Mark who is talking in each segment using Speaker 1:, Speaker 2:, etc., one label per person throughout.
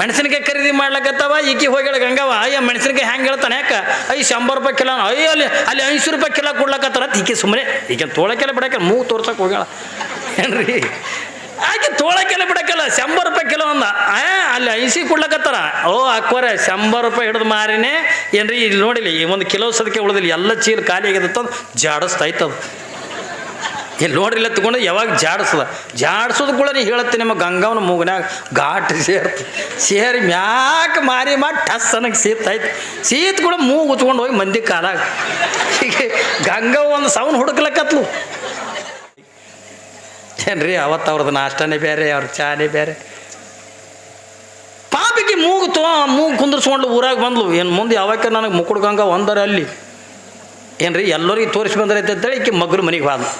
Speaker 1: ಮೆಣಸಿನಕಾಯಿ ಖರೀದಿ ಮಾಡ್ಲಕತ್ತವ, ಈಕಿ ಹೋಗ್ಯಾಳ ಗಂಗವ ಅಯ್ಯ, ಮೆಣಸಿನಕಾಯಿ ಹೆಂಗೆ ಹೇಳ್ತಾನೆ, ಯಾಕ? ಐ ಶಂಬರ್ ರೂಪಾಯಿ ಕಿಲೋ ಅಯ್ಯ, ಅಲ್ಲಿ ಅಲ್ಲಿ ಐನೂರು ರೂಪಾಯಿ ಕಿಲೋ ಕೊಡ್ಲಕತ್ತಾರ. ಈಕೆ ಸುಮ್ಮನೆ ಈಕೆ ತೋಳಕ್ಕೆಲ್ಲ ಬಿಡಕ್ಕೆ ಮೂಗು ತೋರ್ಸಕ್ಕೆ ಹೋಗ್ಯಾಳ. ಏನ್ರಿ? ಆಕೆ ತೋಳಕ್ಕೆಲ್ಲ ಬಿಡಕ್ಕಲ್ಲ ಶಂಬರ್ ರೂಪಾಯಿ ಕಿಲೋ ಅಂದ. ಅಲ್ಲಿ ಐಸಿ ಕೊಡ್ಲಕತ್ತಾರ. ಓ ಅಕ್ವರೆ ಶಂಬರ್ ರೂಪಾಯಿ ಹಿಡಿದು ಮಾರಿನೇ. ಏನ್ರಿ, ಇಲ್ಲಿ ನೋಡಿಲಿ, ಈ ಒಂದು ಕಿಲೋ ಸದಕ್ಕೆ ಉಳಿದಿಲ್ಲ, ಎಲ್ಲ ಚೀಲ ಖಾಲಿ ಆಗಿದತ್ತ ಜಾಡಿಸ್ತೈತದು ಇಲ್ಲಿ ನೋಡ್ರಿ, ಇಲ್ಲ ತಗೊಂಡು ಯಾವಾಗ ಜಾಡಿಸದ? ಜಾಡಿಸೋದು ಕೂಡ ನೀ ಹೇಳತ್ತೆ ನಿಮ್ಮ ಗಂಗಾವನ ಮೂಗನ್ಯಾಗ ಘಾಟ್ ಸೇರ್ತು, ಸೇರಿ ಮ್ಯಾಕ್ ಮಾರಿ ಮಾಡಿ ಟಸ್ ಅನ್ನಕ್ಕೆ ಸೀತಾಯ್ತು ಸೀತ್ ಕೂಡ ಮೂಗು ಉತ್ಕೊಂಡು ಹೋಗಿ ಮಂದಿ ಕಾಲಾಗ. ಹೀಗೆ ಗಂಗವ್ವ ಒಂದು ಸೌನ್ ಹುಡುಕ್ಲಕ್ಕತ್ಲು ಏನ್ರಿ, ಅವತ್ತು ಅವ್ರದ್ದು ನಾಷ್ಟನೇ ಬೇರೆ, ಅವ್ರ ಚಾನೇ ಬೇರೆ. ಪಾಪಿಗೆ ಮೂಗು ತೋ, ಮೂಗು ಕುಂದಿರ್ಸ್ಕೊಂಡು ಊರಾಗ ಬಂದ್ಲು. ಏನು ಮುಂದೆ ಯಾವಾಗ ನನಗೆ ಮುಕ್ಕುಡು ಗಂಗ ಒಂದರ ಅಲ್ಲಿ. ಏನ್ರಿ, ಎಲ್ಲರಿಗೆ ತೋರಿಸಿ ಬಂದರೈತೆ ಅಂತೇಳಿ ಈಕೆ ಮಗ್ರು ಮನೆಗೆ ಹೋದ್ಲು.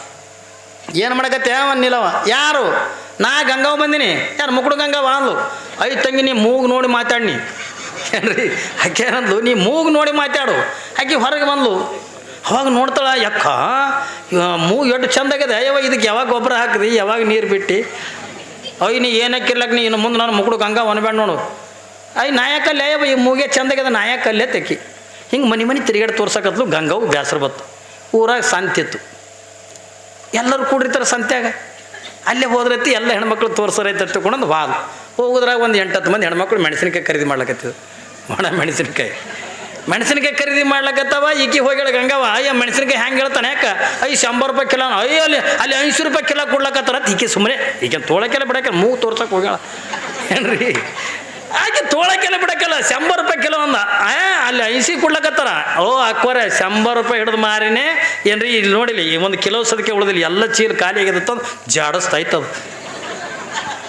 Speaker 1: ಏನು ಮಾಡಕತ್ತೆ? ನಿಲವ ಯಾರು? ನಾ ಗಂಗಾವ್ ಬಂದಿನಿ. ಯಾರು? ಮುಕುಡು ಗಂಗಾವ ಅಂದ್ಲು. ಐ ತಂಗಿ ನೀ ಮೂಗು ನೋಡಿ ಮಾತಾಡ್ನಿ. ಏನ್ರಿ? ಆಕೆ ಏನಂದ್ಲು? ನೀ ಮೂಗು ನೋಡಿ ಮಾತಾಡು. ಆಕೆ ಹೊರಗೆ ಬಂದ್ಲು. ಅವಾಗ ನೋಡ್ತಾಳ, ಯಕ್ಕ ಮೂಗು ಎಷ್ಟು ಚಂದ ಆಗ್ಯದ. ಇದಕ್ಕೆ ಯಾವಾಗ ಗೊಬ್ಬರ ಹಾಕ್ರಿ? ಯಾವಾಗ ನೀರು ಬಿಟ್ಟು? ಅಯ್ಯ ನೀ ಏನಕ್ಕಿರ್ಲಕ್ಕ ನೀ ಇನ್ನು ಮುಂದೆ ನಾನು ಮುಕುಡು ಗಂಗಾ ಒನ್ಬೇಡ ನೋಡು. ಅಯ್ಯ ನಾಯಕಲ್ಲೇ ಅಯ್ಯವ ಈ ಮೂಗೆ ಚಂದ ಆಗ್ಯದ. ನಾಯಕಲ್ಲೇ ತೆಕ್ಕಿ? ಹಿಂಗೆ ಮನೆ ಮನೆ ತಿರುಗಾಡಿ ತೋರ್ಸಕತ್ಲು ಗಂಗಾವು ಬೇಸರ ಬತ್ತು. ಊರಾಗ ಶಾಂತಿತ್ತು ಎಲ್ಲರೂ ಕೂಡಿರ್ತಾರೆ ಸಂತ್ಯಾಗ. ಅಲ್ಲೇ ಹೋದ್ರೈತಿ ಎಲ್ಲ ಹೆಣ್ಮಕ್ಳು ತೋರ್ಸರೈತೆ ತಗೊಂಡು ವಾಲ್. ಹೋಗೋದ್ರಾಗ ಒಂದು ಎಂಟತ್ತು ಮಂದಿ ಹೆಣ್ಮಕ್ಳು ಮೆಣಸಿನಕಾಯಿ ಖರೀದಿ ಮಾಡ್ಲಕತ್ತಿದ್ರು. ಒಣ ಮೆಣಸಿನಕಾಯಿ. ಮೆಣಸಿನಕಾಯಿ ಖರೀದಿ ಮಾಡ್ಲಕತ್ತವ, ಈಕಿ ಹೋಗ್ಯಾಳ ಗಂಗವ ಅಯ್ಯ ಮೆಣಸಿನಕಾಯಿ ಹೆಂಗೆ ಹೇಳ್ತಾನೆ ಯಾಕ? ಐ ಶಂಬರ್ ರೂಪಾಯಿ ಕಿಲೋ ಅಯ್ಯ ಅಲ್ಲಿ ಅಲ್ಲಿ ಐನೂರು ರೂಪಾಯಿ ಕಿಲೋ ಕೊಡ್ಲಕತ್ತಾರ ಈಕೆ ಸುಮ್ಮನೆ ಈಕೆ ತೋಳಕ್ಕೆಲ್ಲ ಬಿಡಕ್ಕೆ ಮೂ ತೋರ್ಸಕ್ಕೆ ಹೋಗ್ಯಾಳ. ಏನ್ರಿ? ಆಕೆ ತೋಳಕ್ಕೆಲ್ಲ ಬಿಡಕ್ಕೆಲ್ಲ ಶಂಬರ್ ರೂಪಾಯಿ ಕಿಲೋ ಅಂದ ಆ, ಅಲ್ಲಿ ಐಸಿ ಕೊಡ್ಲಕತ್ತಾರ. ಓ ಹಾಕೋರೆ ಶಂಬರ್ ರೂಪಾಯಿ ಹಿಡಿದು ಮಾರಿನೇ. ಏನ್ರಿ ಇಲ್ಲಿ ನೋಡಿಲಿ, ಈ ಒಂದು ಕಿಲೋ ಸದಕ್ಕೆ ಉಳಿದಿಲ್ಲ, ಎಲ್ಲ ಚೀಲ ಖಾಲಿ ಆಗಿದತ್ತ ಜಾಡಿಸ್ತೈತದು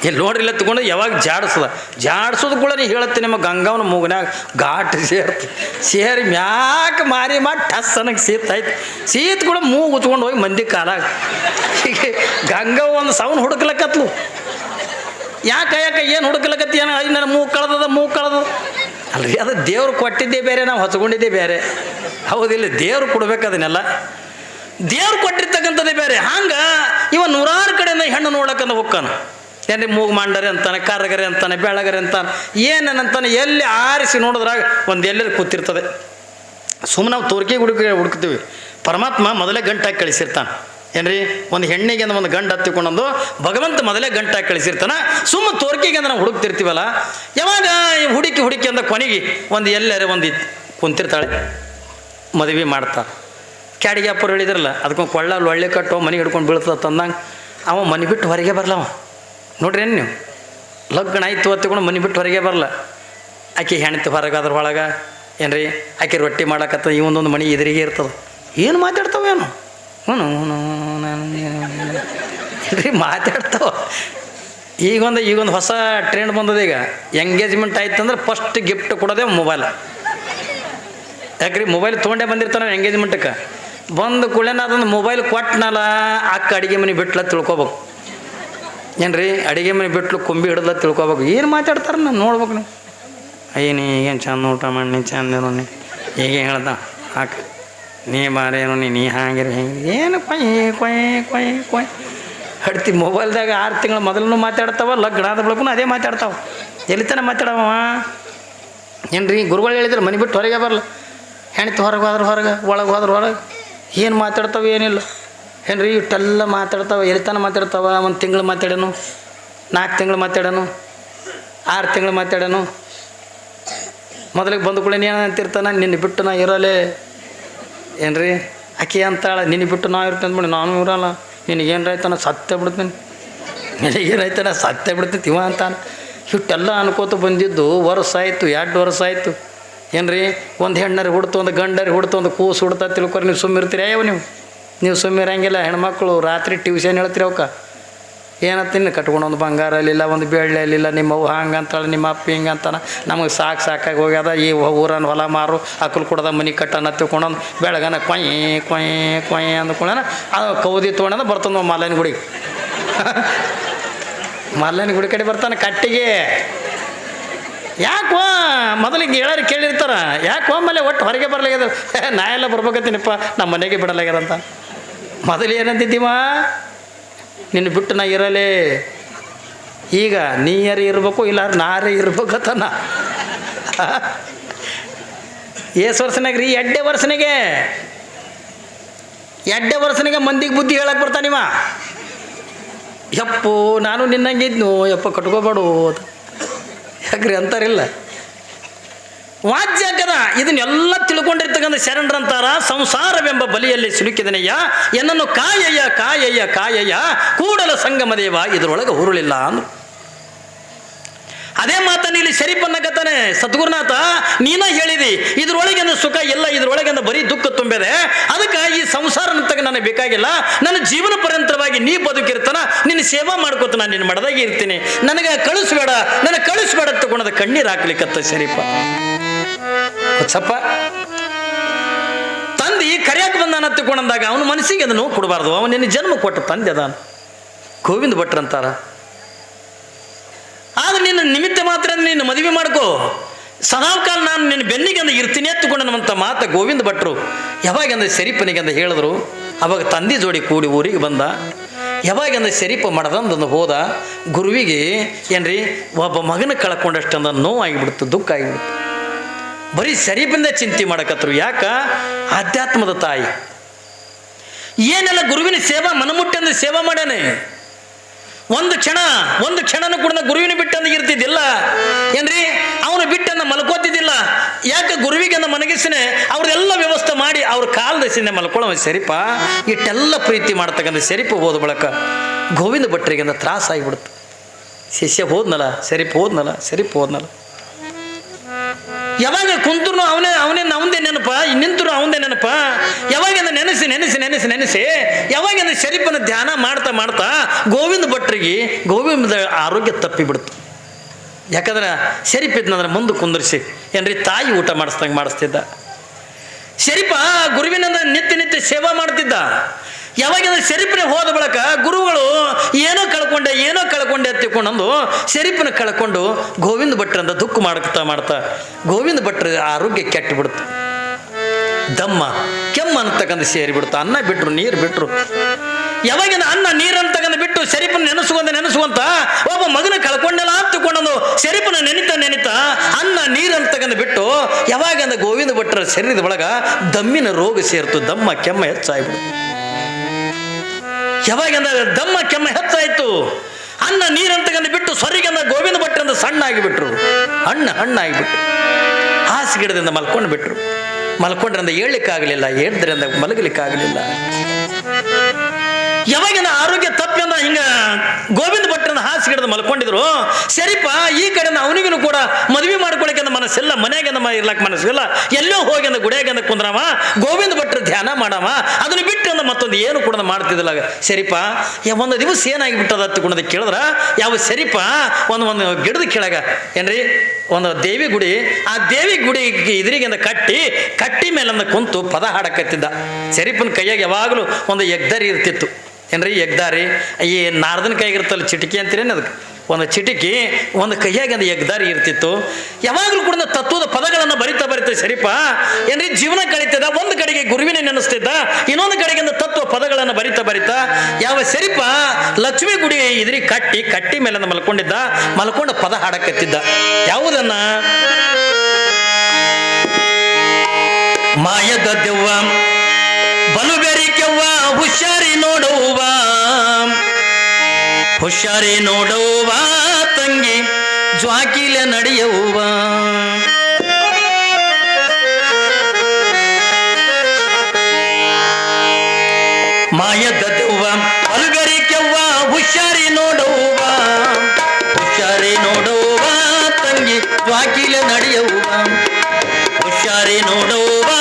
Speaker 1: ಇಲ್ಲಿ ನೋಡ್ರಿಲ್ಲ ತಗೊಂಡು ಯಾವಾಗ ಜಾಡಿಸದ ಜಾಡಿಸೋದು ಕೂಡ ನೀ ಹೇಳತ್ತೆ ನಿಮ್ಮ ಗಂಗಾವನ ಮೂಗನ್ಯಾಗ ಘಾಟ್ ಸೇರ್ತಿ. ಸೇರಿ ಮ್ಯಾಕ್ ಮಾರಿ ಮಾಡಿ ಟಸ್ ಅನ್ನಕ್ಕೆ ಸೀತಾಯ್ತು. ಸೀತ್ ಕೂಡ ಮೂಗು ಉತ್ಕೊಂಡು ಹೋಗಿ ಮಂದಿ ಕಾಲಾಗ. ಹೀಗೆ ಗಂಗವ್ವ ಒಂದು ಸೌನ್ ಹುಡುಕ್ಲಕತ್ಲು. ಯಾಕೆ ಯಾಕೆ, ಏನು ಹುಡುಕ್ಲಕತ್ತಿ, ಏನೋ ನನ್ನ ಮೂಗು ಕಳೆದದ, ಮೂಗು ಕಳೆದ ಅಲ್ರಿ, ಅದು ದೇವ್ರು ಕೊಟ್ಟಿದ್ದೇ ಬೇರೆ, ನಾವು ಹೊಚ್ಕೊಂಡಿದ್ದೇ ಬೇರೆ. ಹೌದಿಲ್ಲ, ದೇವ್ರು ಕೊಡ್ಬೇಕು ಅದನ್ನೆಲ್ಲ. ದೇವ್ರು ಕೊಟ್ಟಿರ್ತಕ್ಕಂಥದ್ದೇ ಬೇರೆ. ಹಂಗೆ ಇವ ನೂರಾರು ಕಡೆಯಿಂದ ಹೆಣ್ಣು ನೋಡಕ್ಕಂತ ಹೋಗ್ತಾನ ಏನ್ರಿ, ಮೂಗು ಮಾಂಡರೆ ಅಂತಾನೆ, ಕರಗರೆ ಅಂತಾನೆ, ಬೆಳಗರೆ ಅಂತಾನೆ ಏನೇನಂತಾನೆ ಎಲ್ಲಿ ಆರಿಸಿ ನೋಡಿದ್ರಾಗ ಒಂದು ಎಲ್ಲೆಲ್ಲಿ ಕೂತಿರ್ತದೆ. ಸುಮ್ಮನೆ ನಾವು ತೋರ್ಕೆ ಹುಡುಕ ಹುಡುಕ್ತೀವಿ. ಪರಮಾತ್ಮ ಮೊದಲೇ ಗಂಟಾಗಿ ಕಳಿಸಿರ್ತಾನೆ. ಏನ್ರಿ? ಒಂದು ಹೆಣ್ಣಿಗೆ ಒಂದು ಗಂಟು ಹತ್ತಿಕೊಂಡೊಂದು ಭಗವಂತ ಮೊದಲೇ ಗಂಟಾಗಿ ಕಳಿಸಿರ್ತಾನ. ಸುಮ್ಮ ತೋರ್ಕಿಗೆ ಅಂದ್ರೆ ನಾವು ಹುಡುಕ್ತಿರ್ತೀವಲ್ಲ? ಯಾವಾಗ ಹುಡುಕಿ ಹುಡುಕಿ ಅಂದ ಕೊನೆಗೆ ಒಂದು ಎಲ್ಲರೂ ಒಂದು ಕುಂತಿರ್ತಾಳೆ. ಮದುವೆ ಮಾಡ್ತಾರೆ ಕ್ಯಾಡಿಗೆ ಅಪ್ಪರು ಹೇಳಿದ್ರಲ್ಲ, ಅದಕ್ಕೊಂದು ಕೊಳ್ಳ ಒಳ್ಳೆ ಕಟ್ಟು ಮನೆ ಹಿಡ್ಕೊಂಡು ಬೀಳ್ತದ ತಂದಂಗೆ. ಅವ ಮನೆ ಬಿಟ್ಟು ಹೊರಗೆ ಬರಲವ ನೋಡ್ರಿ ಏನು ನೀವು? ಲಗ್ನ ಆಯ್ತು ಹೊತ್ತಿಕೊಂಡು ಮನೆ ಬಿಟ್ಟು ಹೊರಗೆ ಬರಲ್ಲ ಆಕೆ ಹೆಣ್ತಿ ಹೊರಗೆ ಅದ್ರ ಒಳಗೆ. ಏನ್ರಿ? ಆಕೆ ರೊಟ್ಟಿ ಮಾಡಕತ್ತ, ಈ ಒಂದೊಂದು ಮನೆ ಎದುರಿಗೆ ಇರ್ತದೆ. ಏನು ಮಾತಾಡ್ತಾವೇನು ಹ್ಞೂ ಹ್ಞೂ ರೀ ಮಾತಾಡ್ತಾವ ಈಗೊಂದು ಈಗೊಂದು ಹೊಸ ಟ್ರೆಂಡ್ ಬಂದದ ಈಗ. ಎಂಗೇಜ್ಮೆಂಟ್ ಆಯ್ತು ಅಂದ್ರೆ ಫಸ್ಟ್ ಗಿಫ್ಟ್ ಕೊಡೋದೇ ಮೊಬೈಲ್ ಯಾಕ್ರಿ ಮೊಬೈಲ್ ತೊಗೊಂಡೇ ಬಂದಿರ್ತಾನೆ ಎಂಗೇಜ್ಮೆಂಟಕ್ಕೆ ಬಂದ ಕೂಡಲೇ ಅದೊಂದು ಮೊಬೈಲ್ ಕೊಟ್ಟನಲ್ಲ ಅಕ್ಕ ಅಡುಗೆ ಮನೆ ಬಿಟ್ಲ ತಿಳ್ಕೊಬೇಕು. ಏನ್ರಿ, ಅಡುಗೆ ಮನೆ ಬಿಟ್ಲು ಕೊಂಬಿ ಹಿಡ್ದ ತಿಳ್ಕೊಬೇಕು. ಏನು ಮಾತಾಡ್ತಾರೆ ನಾನು ನೋಡ್ಬೇಕು ನೀವು. ಅಯ್ಯ ನೀ ಏನು ಚಂದ ಊಟ ಮಾಡಿ ನೀನು ನೀ ಹೀಗೆ ಹೇಳ್ದ, ಹಾಕ. ನೀ ಮಾರೇನು, ನೀ ನೀ ಹಾಂಗಿರ ಹಿಂಗೆ. ಏನು ಕೊಯ್ ಕೊಯ್ ಕೊಯ್ ಕೊಯ್. ಹಡ್ತಿ ಮೊಬೈಲ್ದಾಗ ಆರು ತಿಂಗಳು ಮೊದಲನು ಮಾತಾಡ್ತಾವ, ಲಗ್ನ ಆದ ಬಳಕೂ ಅದೇ ಮಾತಾಡ್ತಾವ. ಎಲ್ಲಿ ತನಕ ಮಾತಾಡವ ಏನ್ರಿ, ಗುರುಗಳು ಹೇಳಿದ್ರು ಮನೆ ಬಿಟ್ಟು ಹೊರಗೆ ಬರಲ್ಲ ಹೆಣ್ತು ಹೊರಗೆ ಹೋದ್ರೆ ಹೊರಗೆ, ಒಳಗೆ ಹೋದ್ರೆ ಒಳಗೆ. ಏನು ಮಾತಾಡ್ತಾವೆ ಏನಿಲ್ಲ. ಏನ್ರಿ, ಇಷ್ಟೆಲ್ಲ ಮಾತಾಡ್ತಾವೆ ಎಲ್ಲಿ ತನಕ ಮಾತಾಡ್ತಾವ? ಒಂದು ತಿಂಗಳು ಮಾತಾಡೋನು ನಾಲ್ಕು ತಿಂಗಳು ಮಾತಾಡೋನು ಆರು ತಿಂಗಳು ಮಾತಾಡೋನು ಮೊದಲಿಗೆ ಬಂದ ಕೂಡ ಏನು ಅಂತಿರ್ತಾನೆ ನಿನ್ನ ಬಿಟ್ಟು ನಾ ಇರಲೇ ಏನ್ರಿ? ಆಕೆ ಅಂತಾಳೆ ನಿನ್ನ ಬಿಟ್ಟು ನಾವು ಇರ್ತೇನೆ ಬಿಡಿ ನಾನು ಇರಲ್ಲ ರೈತನ ಸತ್ಯ ಬಿಡ್ತೀನಿ. ನಿನಗೇನಾಯ್ತಾನ ಸತ್ಯ ಬಿಡ್ತೀನಿ ಇವ ಅಂತಾನೆ. ಇಷ್ಟೆಲ್ಲ ಅನ್ಕೋತ ಬಂದಿದ್ದು ವರ್ಷ ಆಯಿತು, ಎರಡು ವರ್ಷ ಆಯಿತು. ಏನ್ರಿ? ಒಂದು ಹೆಣ್ಣರಿ ಹುಡ್ತು, ಒಂದು ಗಂಡರಿ ಹುಡ್ತು, ಒಂದು ಕೂಸು ಹುಡ್ತಾ ತಿಳ್ಕೊರಿ, ನೀವು ಸುಮ್ಮಿರ್ತೀರಿ. ಯಾವ ನೀವು. ನೀವು ಸುಮ್ಮಿರಂಗಿಲ್ಲ, ಹೆಣ್ಮಕ್ಳು ರಾತ್ರಿ ಟ್ಯೂಷನ್ ಹೇಳ್ತೀರಿ ಅವಕ್ಕ. ಏನತ್ತೀನಿ ಕಟ್ಕೊಂಡು ಒಂದು ಬಂಗಾರ ಅಲ್ಲಿಲ್ಲ ಒಂದು ಬೆಳ್ಳಿ ಅಲ್ಲಿಲ್ಲ ನಿಮ್ಮ ಅವ್ವ ಹಂಗೆ ಅಂತಾಳೆ, ನಿಮ್ಮ ಅಪ್ಪ ಹಿಂಗೆ ಅಂತಾನೆ. ನಮಗೆ ಸಾಕು ಸಾಕಾಗಿ ಹೋಗ್ಯದ. ಈ ಊರನ್ನು ಹೊಲ ಮಾರು, ಅಕ್ಕಲು ಕೊಡದ ಮನೆ ಕಟ್ಟನ ತಿಳ್ಕೊಂಡೊಂದು ಬೆಳಗನ ಕೊಯ್ ಕೊಯ್ ಕೊಯ್ ಅಂದ್ಕೊಳ್ಳೋಣ ಅದು ಕೌದಿ ತೊಗೊಂಡ ಬರ್ತಂದು ಮಲ್ಲನ ಗುಡಿಗೆ ಮಲ್ಲನ ಗುಡಿ ಕಡೆ ಬರ್ತಾನೆ ಕಟ್ಟಿಗೆ. ಯಾಕೋ ಮೊದಲಿಗೆ ಹೇಳೋರು ಕೇಳಿರ್ತಾರ. ಯಾಕೋ ಆಮೇಲೆ ಒಟ್ಟು ಹೊರಗೆ ಬರ್ಲಾಗ್ಯದ? ನಾ ಎಲ್ಲ ಬರ್ಬೇಕತ್ತೀನಿಪ್ಪ ನಮ್ಮ ಮನೆಗೆ ಬಿಡಲಾಗ್ಯದಂತ ಮೊದಲು ಏನಂತಿದ್ದೀವ? ನಿನ್ನ ಬಿಟ್ಟು ನಾ ಇರಲೇ. ಈಗ ನೀಯರೇ ಇರಬೇಕು ಇಲ್ಲ ನಾರೇ ಇರಬೇಕು ತನ ಏಸು ವರ್ಷನಾಗ ರೀ, ಎಡ್ಡೆ ವರ್ಷನಿಗೆ. ಎಡ್ಡೆ ವರ್ಷನಿಗೆ ಮಂದಿಗೆ ಬುದ್ಧಿ ಹೇಳಕ್ಕೆ ಬರ್ತಾನಿವ ಯಪ್ಪು, ನಾನು ನಿನ್ನಂಗಿದ್ನು, ಯಪ್ಪ, ಕಟ್ಕೋಬೇಡು. ಯಾಕ್ರಿ ಅಂತಾರಿಲ್ಲ. ವಾಜ್ಯಕದ ಇದನ್ನೆಲ್ಲ ತಿಳ್ಕೊಂಡಿರ್ತಕ್ಕಂಥ ಶರಣರಂತಾರ ಸಂಸಾರವೆಂಬ ಬಲಿಯಲ್ಲಿ ಸಿಲುಕಿದನಯ್ಯ, ಎನ್ನನ್ನು ಕಾಯಯ್ಯ ಕಾಯಯ್ಯ ಕಾಯಯ್ಯ, ಕೂಡಲ ಸಂಗಮದೇವ ಇದರೊಳಗೆ ಹುರುಳಿಲ್ಲ ಅಂದ್ರು. ಅದೇ ಮಾತನ್ನ ಇಲ್ಲಿ ಶರೀಫನ್ನಕತ್ತಾನೆ ಸದ್ಗುರುನಾಥ, ನೀನ ಹೇಳಿದಿ, ಇದ್ರೊಳಗಿಂದ ಸುಖ ಇಲ್ಲ, ಇದ್ರೊಳಗಿಂದ ಬರೀ ದುಃಖ ತುಂಬಿದೆ, ಅದಕ್ಕೆ ಈ ಸಂಸಾರ ತಗ ನನಗೆ ಬೇಕಾಗಿಲ್ಲ, ನನ್ನ ಜೀವನ ಪರ್ಯಂತರವಾಗಿ ನೀ ಬದುಕಿರ್ತಾನ, ನಿನ್ನ ಸೇವಾ ಮಾಡ್ಕೋತ ನಾನು ನಿನ್ನ ಮಡದಾಗಿ ಇರ್ತೀನಿ. ನನಗೆ ಕಳಿಸ್ಬೇಡ ನನಗೆ ಕಳಿಸ್ಬೇಡ ತಗೊಂಡದ ಕಣ್ಣೀರು ಹಾಕ್ಲಿಕ್ಕತ್ತ ಶರೀಫ. ಸಪ್ಪ ತಂದಿ ಕರೆಯಕ್ಕೆ ಬಂದಾನ ತಗೊಂಡಂದಾಗ ಅವನ ಮನಸ್ಸಿಗೆ ಅದನ್ನು ಕೊಡಬಾರ್ದು. ಅವನೇನು ನಿನ್ನ ಜನ್ಮ ಕೊಟ್ಟ ತಂದೆ ಅದಾನ. ಗೋವಿಂದ ಭಟ್ರಂತಾರ ಆದ್ರೆ ನಿನ್ನ ನಿಮಿತ್ತ ಮಾತ್ರ ನೀನು ಮದುವೆ ಮಾಡ್ಕೋ. ಸದಾಕಾಲ ನಾನು ನಿನ್ನ ಬೆನ್ನಿಗೆ ಅಂದ ಇರ್ತೀನಿ ಎತ್ತುಕೊಂಡನಂತ ಮಾತ ಗೋವಿಂದ ಭಟ್ರು ಯಾವಾಗಂದ ಶರೀಫನಿಗೆ ಅಂತ ಹೇಳಿದ್ರು. ಅವಾಗ ತಂದೆ ಜೋಡಿ ಕೂಡಿ ಊರಿಗೆ ಬಂದ. ಯಾವಾಗಂದ ಶರೀಫ ಮಡದಂದು ಹೋದ. ಗುರುವಿಗೆ ಏನ್ರಿ, ಒಬ್ಬ ಮಗನ ಕಳ್ಕೊಂಡಷ್ಟಂದ ನೋವಾಗಿಬಿಡ್ತು, ದುಃಖ ಆಗಿಬಿಡ್ತು. ಬರೀ ಶರೀಫಿಂದ ಚಿಂತೆ ಮಾಡಕತ್ರು. ಯಾಕ? ಆಧ್ಯಾತ್ಮದ ತಾಯಿ. ಏನೆಲ್ಲ ಗುರುವಿನ ಸೇವಾ ಮನಮುಟ್ಟಂದ ಸೇವಾ ಮಾಡ್ಯಾನೆ? ಒಂದು ಕ್ಷಣ, ಒಂದು ಕ್ಷಣನೂ ಕೂಡ ಗುರುವಿನ ಬಿಟ್ಟಂದ ಇರ್ತಿದ್ದಿಲ್ಲ. ಏನ್ರಿ? ಅವನು ಬಿಟ್ಟನ್ನ ಮಲ್ಕೋತಿದ್ದಿಲ್ಲ. ಯಾಕೆ? ಗುರುವಿಗೆ ಅನ್ನ ಮನಗಿಸಿನೆ. ಅವ್ರದೆಲ್ಲ ವ್ಯವಸ್ಥೆ ಮಾಡಿ ಅವ್ರ ಕಾಲದಸಿನ ಮಲ್ಕೊಳ್ಳೋ ಸರಿಪ? ಇಟ್ಟೆಲ್ಲ ಪ್ರೀತಿ ಮಾಡ್ತಕ್ಕಂಥ ಸರಿಪ ಹೋದ ಬಳಕ. ಗೋವಿಂದ ಭಟ್ರಿಗೆ ತ್ರಾಸ ಆಗಿಬಿಡ್ತು ಶಿಷ್ಯ ಹೋದ್ನಲ್ಲ? ಸರಿಪ ಹೋದ್ನಲ್ಲ? ಸರಿಪ ಹೋದ್ನಲ್ಲ? ಯಾವಾಗ ಕುಂತರು ಅವನೇ ಅವನೇ ಅವಂದೇ ನೆನಪ ನಿಂತರು ಅವಂದೇ ನೆನಪ. ಯಾವಾಗಿಂದ ನೆನೆಸಿ ನೆನೆಸಿ ನೆನೆಸಿ ನೆನೆಸಿ, ಯಾವಾಗಿಂದ ಶರೀಫನ ಧ್ಯಾನ ಮಾಡ್ತಾ ಮಾಡ್ತಾ ಗೋವಿಂದ ಭಟ್ರಿಗೆ ಗೋವಿಂದ ಆರೋಗ್ಯ ತಪ್ಪಿಬಿಡ್ತು. ಯಾಕಂದ್ರೆ ಶರೀಫ್ ಇದ್ನಂದ್ರೆ ಮುಂದೆ ಕುಂದರ್ಸಿ, ಏನ್ರಿ ತಾಯಿ ಊಟ ಮಾಡಿಸ್ದಂಗೆ ಮಾಡಿಸ್ತಿದ್ದ. ಶರೀಫ ಗುರುವಿನಂದ್ರೆ ನಿತ್ಯ ನಿತ್ಯ ಸೇವಾ ಮಾಡ್ತಿದ್ದ. ಯಾವಾಗಿಂದ ಸೆರಿಪಿನ ಹೋದ ಬಳಕ ಗುರುಗಳು ಏನೋ ಕಳ್ಕೊಂಡೆ ಏನೋ ಕಳ್ಕೊಂಡೆ ಅಂತ ತಿಳ್ಕೊಂಡಂದು ಶರೀಫನ ಕಳ್ಕೊಂಡು ಗೋವಿಂದ ಭಟ್ರಂದ ದುಃಖ ಮಾಡ್ತಾ ಮಾಡ್ತಾ ಗೋವಿಂದ ಭಟ್ರ ಆರೋಗ್ಯ ಕೆಟ್ಟು ಬಿಡ್ತು ದಮ್ಮ, ಕೆಮ್ಮ ಅಂತಕ್ಕಂಥ ಸೇರಿಬಿಡ್ತು. ಅನ್ನ ಬಿಟ್ರು, ನೀರು ಬಿಟ್ರು. ಯಾವಾಗಿನ ಅನ್ನ, ನೀರು ಅಂತಕ್ಕಂಥ ಬಿಟ್ಟು ಶರೀಫನ ನೆನೆಸುವಂತ ನೆನೆಸುವಂತ ಒಬ್ಬ ಮಗನ ಕಳ್ಕೊಂಡೆಲ್ಲ ಅಂತ ತಿಳ್ಕೊಂಡಂದು ಶರೀಫನ ನೆನಿತ ನೆನಿತ ಅನ್ನ, ನೀರು ಅಂತಕ್ಕಂಥ ಬಿಟ್ಟು ಯಾವಾಗಿಂದ ಗೋವಿಂದ ಭಟ್ರ ಶರೀರದ ಒಳಗ ದಮ್ಮಿನ ರೋಗ ಸೇರ್ತು. ದಮ್ಮ, ಕೆಮ್ಮ ಹೆಚ್ಚಾಗ್ಬಿಡ್ತು. ಯಾವಾಗಿಂದ ದಮ್ಮ ಕೆಮ್ಮ ಹೆಚ್ಚಾಯ್ತು ಅನ್ನ ನೀರಂತಗಂದು ಬಿಟ್ಟು ಸ್ವರಿಗಂದ ಗೋವಿಂದ ಭಟ್ರಂದ ಸಣ್ಣ ಆಗಿಬಿಟ್ರು ಹಣ್ಣು ಹಣ್ಣಾಗಿಬಿಟ್ರು. ಹಾಸಿಗಿಡದಿಂದ ಮಲ್ಕೊಂಡು ಬಿಟ್ರು ಮಲ್ಕೊಂಡ್ರಿಂದ ಏಳಲಿಕ್ಕಾಗಲಿಲ್ಲ, ಏಳ್ದ್ರಿಂದ ಮಲಗಲಿಕ್ಕಾಗಲಿಲ್ಲ. ಯಾವಾಗಿನ ಆರೋಗ್ಯ ತಪ್ಪನ್ನ ಹಿಂಗ ಗೋವಿಂದ ಭಟ್ರನ್ನ ಹಿಡಿದು ಮಲ್ಕೊಂಡಿದ್ರು. ಸರಿಪ, ಈ ಕಡೆ ಅವನಿಗೂ ಕೂಡ ಮದುವೆ ಮಾಡ್ಕೊಳಕ್ಕೆ ಮನಸ್ಸಿಲ್ಲ ಮನೆಗೆ ಇರ್ಲಕ್ ಮನಸ್ಸಿಲ್ಲ ಎಲ್ಲೋ ಹೋಗಿ ಅಂದ ಗುಡಿಯಾಗ ಕುಂದ್ರವ, ಗೋವಿಂದ ಭಟ್ರ ಧ್ಯಾನ ಮಾಡವ, ಅದನ್ನ ಬಿಟ್ಟು ಅಂದ ಮತ್ತೊಂದು ಏನು ಕೂಡ ಮಾಡ್ತಿದ್ದಿಲ್ಲ. ಸರಿಪ ಒಂದು ದಿವಸ ಏನಾಗಿ ಬಿಟ್ಟದ ಕುಣದ ಕೇಳಿದ್ರ? ಯಾವ ಸರಿಪ, ಒಂದು ಒಂದು ಗಿಡದ ಕೆಳಗ, ಏನ್ರಿ? ಒಂದು ದೇವಿ ಗುಡಿ, ಆ ದೇವಿ ಗುಡಿ ಇದ್ರಿಗೆ ಕಟ್ಟಿ ಕಟ್ಟಿ ಮೇಲಂದ ಕುಂತು ಪದ ಹಾಡಕತ್ತಿದ್ದ. ಸರಿಪನ ಕೈಯಾಗ ಯಾವಾಗಲೂ ಒಂದು ಎಗ್ದರಿ ಇರ್ತಿತ್ತು. ಏನ್ರಿ, ಎಗ್ದಾರಿ? ಈ ನಾರದನ ಕೈಗಿರ್ತಲ್ಲ ಚಿಟಿಕಿ ಅಂತೀರೇನು ಅದಕ್ಕೆ? ಒಂದು ಚಿಟಿಕಿ, ಒಂದು ಕೈಯಾಗಿ ಒಂದು ಎಗ್ದಾರಿ ಇರ್ತಿತ್ತು. ಯಾವಾಗಲೂ ಕೂಡ ತತ್ವದ ಪದಗಳನ್ನು ಬರಿತಾ ಬರಿತಾ, ಸರಿಪ? ಏನ್ರಿ, ಜೀವನ ಕಳೀತದ ಒಂದು ಕಡೆಗೆ ಗುರುವಿನ ನೆನೆಸ್ತಿದ್ದ, ಇನ್ನೊಂದು ಕಡೆಗೆ ತತ್ವ ಪದಗಳನ್ನು ಬರಿತಾ ಬರಿತಾ, ಯಾವ ಸರಿಪ? ಲಕ್ಷ್ಮೀ ಗುಡಿ ಇದ್ರಿ, ಕಟ್ಟಿ ಕಟ್ಟಿ ಮೇಲೆ ಮಲ್ಕೊಂಡಿದ್ದ, ಮಲ್ಕೊಂಡು ಪದ ಹಾಡಕತ್ತಿದ್ದ. ಯಾವುದನ್ನ? ಮಾಯದ ದೆವ್ವ ಬಲು ಹುಷಾರಿ ನೋಡುವ. ಹುಷಾರಿ ನೋಡುವ ತಂಗಿ ಜ್ವಾಕಿಲ ನಡೆಯುವ. ಮಾಯದ ದೆವ್ವ ಬಲು ಬೆರಿಕೆವ್ವ ಹುಷಾರಿ ನೋಡುವ. ಹುಷಾರಿ ನೋಡುವ ತಂಗಿ ಜ್ವಾಕಿಲ ನಡೆಯುವ. ಹುಷಾರಿ ನೋಡುವ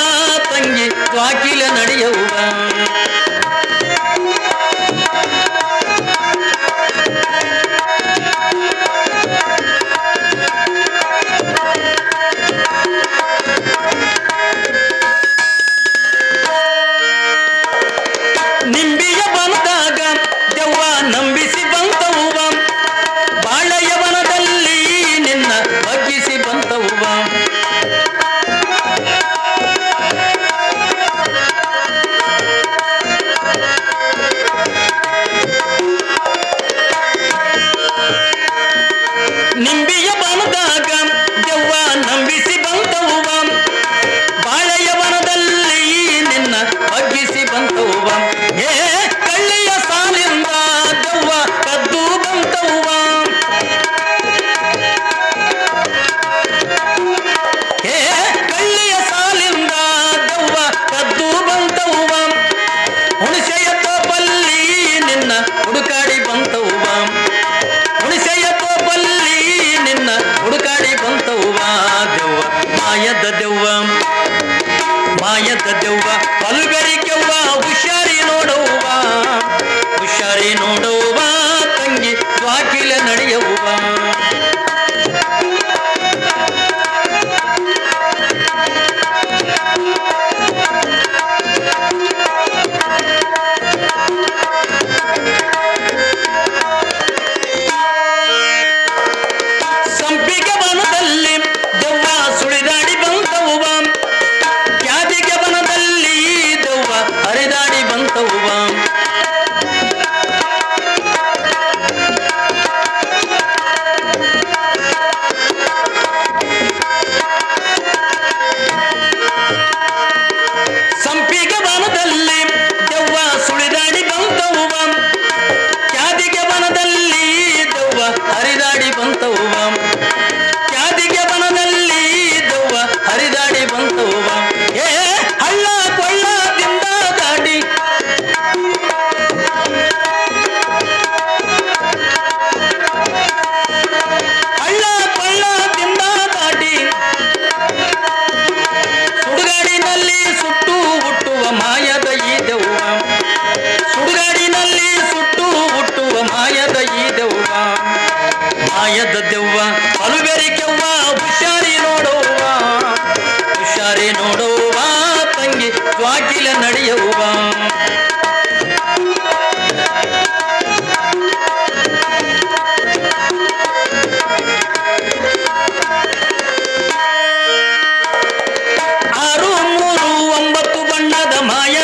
Speaker 1: மாய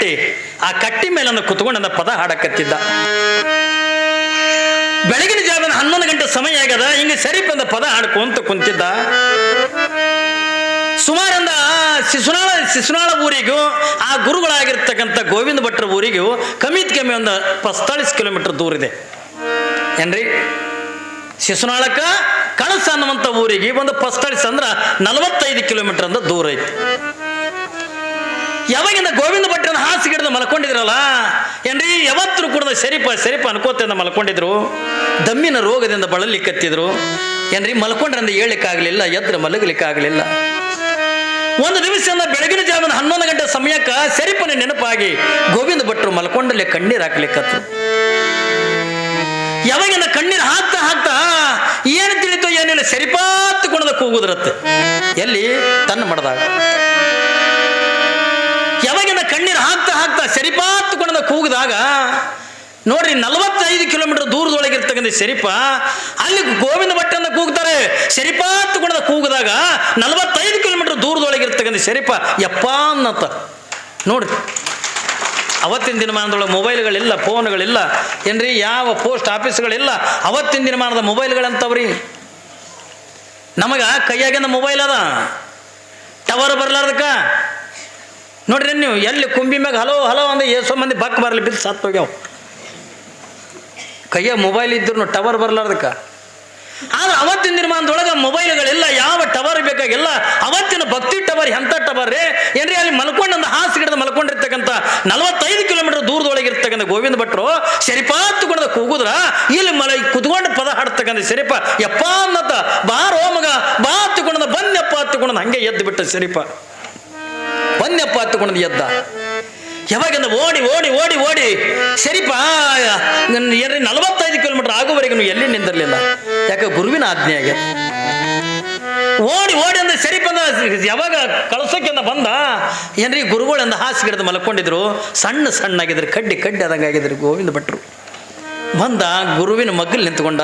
Speaker 1: ಕಟ್ಟಿ, ಆ ಕಟ್ಟಿ ಮೇಲೆ ಅಂದ ಕುತ್ಕೊಂಡು ಅಂದ ಪದ ಹಾಡಕತ್ತಿದ್ದ. ಬೆಳಗಿನ ಜಾವನ ಹನ್ನೊಂದು ಗಂಟೆ ಸಮಯ ಆಗದ ಹಿಂಗೆ ಸರಿ ಬಂದ ಪದ ಹಾಡ್ಕೊಂತ ಕುಂತಿದ್ದ. ಸುಮಾರಂದ ಶಿಶುನಾಳ ಶಿಶುನಾಳ ಊರಿಗೂ, ಆ ಗುರುಗಳಾಗಿರ್ತಕ್ಕಂಥ ಗೋವಿಂದ ಭಟ್ರ ಊರಿಗೂ ಕಮ್ಮಿ ಕಮ್ಮಿ ಒಂದು ಪಸ್ತಾಳಿಸ್ ಕಿಲೋಮೀಟರ್ ದೂರ ಇದೆ. ಏನ್ರಿ? ಶಿಶುನಾಳಕ್ಕ, ಕಳಸ ಅನ್ನುವಂಥ ಊರಿಗೆ ಒಂದು ಪಸ್ತಾಳಿಸ್ ಅಂದ್ರೆ ನಲವತ್ತೈದು ಕಿಲೋಮೀಟರ್ ಅಂದ್ರೆ ದೂರ ಐತಿ. ಯಾವಾಗಿಂದ ಗೋವಿಂದ ಭಟ್ರನ್ನ ಗಿಡದ ಮಲ್ಕೊಂಡಿದ್ರಲ್ಲ? ಏನ್ರಿ, ಯಾವತ್ತೂ ಕೂಡ ಸರಿಪ ಸರಿಪ ಅನ್ಕೋತಿಂದ ಮಲ್ಕೊಂಡಿದ್ರು. ದಮ್ಮಿನ ರೋಗದಿಂದ ಬಳಲಿಕ್ಕತ್ತಿದ್ರು ಏನ್ರಿ, ಮಲ್ಕೊಂಡ್ರಂದ ಹೇಳಲಿಕ್ಕಾಗಲಿಲ್ಲ ಎದ್ರ ಮಲಗಲಿಕ್ಕಾಗಲಿಲ್ಲ. ಒಂದು ದಿವಸ ಬೆಳಗಿನ ಜಾವನ ಹನ್ನೊಂದು ಗಂಟೆ ಸಮಯಕ್ಕ ಸರಿಪನ ನೆನಪಾಗಿ ಗೋವಿಂದ ಭಟ್ರು ಮಲ್ಕೊಂಡಲ್ಲಿ ಕಣ್ಣೀರು ಹಾಕ್ಲಿಕ್ಕತ್ತು ಯಾವಾಗಿಂದ ಕಣ್ಣೀರು ಹಾಕ್ತಾ ಹಾಕ್ತಾ ಏನು ತಿಳಿತು ಏನಿಲ್ಲ, ಸರಿಪಾತ್ ಕುಣದ ಕೂಗುದ್ರತ್ತೆ. ಎಲ್ಲಿ? ತನ್ನ ಮಡದಾಗ ಕಣ್ಣೀರು ಹಾಕ್ತಾ ಹಾಕ್ತಾ ಸರಿಪಾತ್ ಕುಣದ ಕೂಗಿದಾಗ, ನೋಡ್ರಿ ನಲವತ್ತೈದು ಕಿಲೋಮೀಟರ್ ದೂರದೊಳಗಿರ್ತಕ್ಕಂಥ ಶರೀಪ, ಅಲ್ಲಿ ಗೋವಿಂದ ಭಟ್ಟನ್ನ ಕೂಗ್ತಾರೆ. ಶರೀಪಾತ್ ಕುಣದ ಕೂಗಿದಾಗ ನಲವತ್ತೈದು ಕಿಲೋಮೀಟರ್ ದೂರದೊಳಗಿರ್ತಕ್ಕಂಥ ಶರೀಪ, ಯಪ್ಪ ಅನ್ನತ್ತ. ನೋಡ್ರಿ, ಅವತ್ತಿನ ದಿನಮಾನದೊಳಗೆ ಮೊಬೈಲ್ಗಳಿಲ್ಲ, ಫೋನ್ಗಳಿಲ್ಲ, ಏನ್ರಿ ಯಾವ ಪೋಸ್ಟ್ ಆಫೀಸ್ಗಳಿಲ್ಲ, ಅವತ್ತಿನ ದಿನಮಾನದ ಮೊಬೈಲ್ಗಳಂತವ್ರಿ? ನಮಗೆ ಕೈಯಾಗಿಂದ ಮೊಬೈಲ್ ಅದ. ಟವರ್ ಬರ್ಲಾರ್ದಕ್ಕ ನೋಡ್ರಿ ನೀವು, ಎಲ್ಲಿ ಕುಂಬಿ ಮ್ಯಾಗ ಹಲೋ ಹಲೋ ಅಂದ್ರೆ ಎಷ್ಟೋ ಮಂದಿ ಬಕ್ ಬರಲಿ ಬಿದ್ದು ಸತ್ತು ಹೋಗ್ಯಾವ. ಕೈಯ ಮೊಬೈಲ್ ಇದ್ರು ಟವರ್ ಬರ್ಲಾರ್ದಕ್ಕ ಆದ್ರೆ ಅವತ್ತಿನ ನಿರ್ಮಾಣದೊಳಗೆ ಮೊಬೈಲ್ಗಳೆಲ್ಲ ಯಾವ ಟವರ್ ಬೇಕಾಗಿಲ್ಲ. ಅವತ್ತಿನ ಭಕ್ತಿ ಟವರ್ ಎಂಥ ಟವರ್ ರೀ? ಏನ್ರಿ, ಅಲ್ಲಿ ಮಲ್ಕೊಂಡು ಒಂದು ಹಾಸು ಗಿಡದ ಮಲ್ಕೊಂಡಿರ್ತಕ್ಕಂಥ ನಲವತ್ತೈದು ಕಿಲೋಮೀಟರ್ ದೂರದೊಳಗೆ ಇರ್ತಕ್ಕಂಥ ಗೋವಿಂದ ಭಟ್ರು ಶರೀಪಾತ್ ಕುಣದ ಕೂಗುದ್ರ, ಇಲ್ಲಿ ಮಲ ಕುದ್ಕೊಂಡು ಪದ ಹಾಡ್ತಕ್ಕಂಥ ಶರಿಪ ಯಪ್ಪ ಅನ್ನತ್ತ ಬಾರೋ ಮಗ, ಬಾ ತುಗೊಂಡ ಬಂದ್ಯಪ್ಪ ಕುಣದ ಹಂಗೆ ಎದ್ದು ಬಿಟ್ಟ ಶರಿಪ ಬಂದ್ಯಪ್ಪ ಹತ್ತುಕೊಂಡು ಎದ್ದ. ಯಾವಾಗಿಂದ ಓಡಿ ಓಡಿ ಓಡಿ ಓಡಿ, ಸರಿಪಾ ಏನ್ರಿ ನಲವತ್ತೈದು ಕಿಲೋಮೀಟರ್ ಆಗುವವರೆಗೂ ಎಲ್ಲಿ ನಿಂದಿರಲಿಲ್ಲ. ಯಾಕೆ ಗುರುವಿನ ಆಜ್ಞೆ ಆಗ್ಯದ ಓಡಿ ಓಡಿ ಅಂದ್ರೆ ಸರಿಪ ಅಂದ ಯಾವಾಗ ಕಳ್ಸೋಕ್ಕಿಂದ ಬಂದ? ಏನ್ರಿ ಗುರುಗಳು ಅಂದ ಹಾಸಿ ಗಿಡದ ಮಲ್ಕೊಂಡಿದ್ರು, ಸಣ್ಣ ಸಣ್ಣಾಗಿದ್ರು, ಕಡ್ಡಿ ಕಡ್ಡಿ ಆದಂಗೆ ಆಗಿದ್ರು ಗೋವಿಂದ ಭಟ್ರು. ಬಂದ, ಗುರುವಿನ ಮಗ್ಗಲ್ ನಿಂತ್ಕೊಂಡ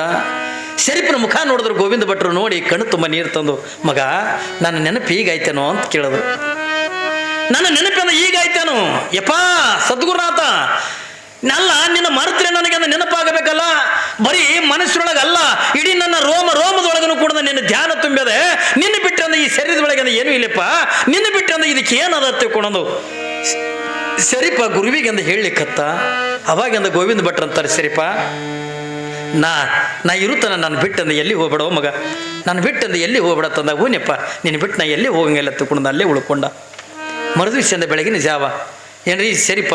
Speaker 1: ಶರೀಫನ ಮುಖ ನೋಡಿದ್ರು ಗೋವಿಂದ ಭಟ್ರು ನೋಡಿ ಕಣ್ಣು ತುಂಬ ನೀರು ತಂದು, ಮಗ, ನನ್ನ ನೆನಪು ಹೀಗಾಯ್ತೇನೋ ಅಂತ ಕೇಳಿದ್ರು. ನನ್ನ ನೆನಪಿಂದ ಈಗ ಆಯ್ತೇನು? ಯಪ್ಪ, ಸದ್ಗುರುನಾಥ ನಲ್ಲ ನಿನ್ನ ಮರೆತ್ರೆ ನನಗೆ ಅದು ನೆನಪಾಗಬೇಕಲ್ಲ? ಬರೀ ಮನಸ್ಸಿನೊಳಗಲ್ಲ, ಇಡೀ ನನ್ನ ರೋಮ ರೋಮದೊಳಗನು ಕೂಡ ನಿನ್ನ ಧ್ಯಾನ ತುಂಬಿದೆ ನಿನ್ನ ಬಿಟ್ಟರೆ ಈ ಶರೀರದೊಳಗೆ ಏನು ಇಲ್ಲಪ್ಪ. ನಿನ್ನ ಬಿಟ್ಟರೆ ಇದಕ್ಕೆ ಏನದ ತಿಳ್ಕೊಳೋದು? ಸರಿಪ, ಗುರುವಿಗೆ ಅಂದ ಹೇಳಲಿಕ್ಕತ್ತ. ಅವಾಗಿಂದ ಗೋವಿಂದ ಭಟ್ರು ಅಂತಾರೆ, ಸರಿಪ. ನಾ ನಾ ಇರುತ್ತಾನ, ನಾನು ಬಿಟ್ಟಂದ ಎಲ್ಲಿ ಹೋಗ್ಬೇಡ ಮಗ? ನಾನು ಬಿಟ್ಟಂದು ಎಲ್ಲಿ ಹೋಗ್ಬೇಡ ತಂದ? ಹೂನಪ್ಪ ನಿನ್ನ ಬಿಟ್ಟು ನಾ ಎಲ್ಲಿ ಹೋಗಂಗಿಲ್ಲ ತಿಳ್ಕೊಂಡು ಅಲ್ಲೇ ಉಳ್ಕೊಂಡ. ಮರುದಿವ್ಸದಿಂದ ಬೆಳಗಿನ ಜಾವ. ಏನ್ರಿ, ಸರಿಪ,